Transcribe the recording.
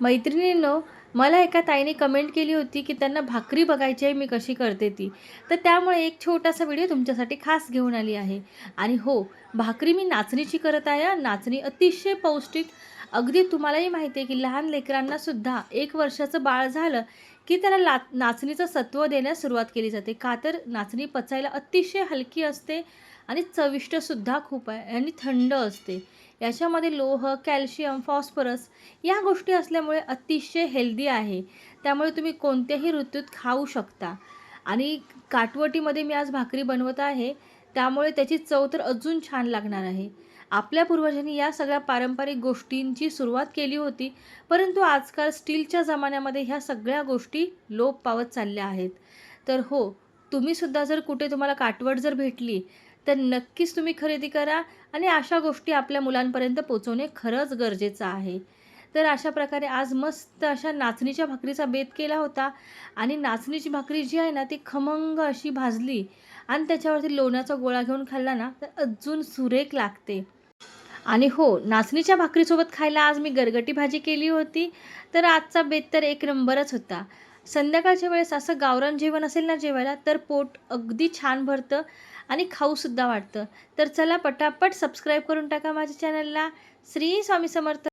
मैत्रिणींनो मला एका ताईने कमेंट केली होती की त्यांना भाकरी बघायची आहे मी कशी करते ती. तर त्यामुळे एक छोटासा व्हिडिओ तुमच्यासाठी खास घेऊन आली आहे. आणि हो भाकरी मी नाचणीची करत आहे नाचणी अतिशय पौष्टिक. अगदी तुम्हालाही माहिती आहे की लहान लेकरांनासुद्धा एक वर्षाचं बाळ झालं की त्याला ला नाचणीचं सत्व देण्यास सुरुवात केली जाते. का तर नाचणी पचायला अतिशय हलकी असते आणि चविष्टसुद्धा खूप आहे आणि थंड असते. याच्यामध्ये लोह कॅल्शियम फॉस्फरस या गोष्टी असल्यामुळे अतिशय हेल्दी आहे. त्यामुळे तुम्ही कोणत्याही ऋतूत खाऊ शकता. आणि काटवटीमध्ये मी आज भाकरी बनवत आहे. त्यामुळे त्याची चव तर अजून छान लागणार आहे. आपल्या पूर्वजांनी या सगळ्या पारंपरिक गोष्टींची सुरुवात केली होती परंतु आजकाल स्टीलच्या जमान्यामध्ये ह्या सगळ्या गोष्टी लोप पावत चालल्या आहेत. तर हो तुम्हीसुद्धा जर कुठे तुम्हाला काटवट जर भेटली तर नक्कीच तुम्ही खरेदी करा आणि अशा गोष्टी आपल्या मुलांपर्यंत पोचवणे खरंच गरजेचं आहे. तर अशा प्रकारे आज मस्त अशा नाचणीच्या भाकरीचा बेत केला होता आणि नाचणीची भाकरी जी आहे ना ती खमंग अशी भाजली आणि त्याच्यावरती लोण्याचा गोळा घेऊन खाल्ला ना तर अजून सुरेख लागते. आणि हो नाचणीच्या भाकरीसोबत खायला आज मी गरगटी भाजी केली होती तर आजचा बेत तर एक नंबरच होता. संध्याकाळच्या वेळेस असं गावरान जेवण असेल ना जेवायला तर पोट अगदी छान भरतं आणि खाऊसुद्धा वाटतं. तर चला पटापट सबस्क्राईब करून टाका माझ्या चॅनलला श्री स्वामी समर्थ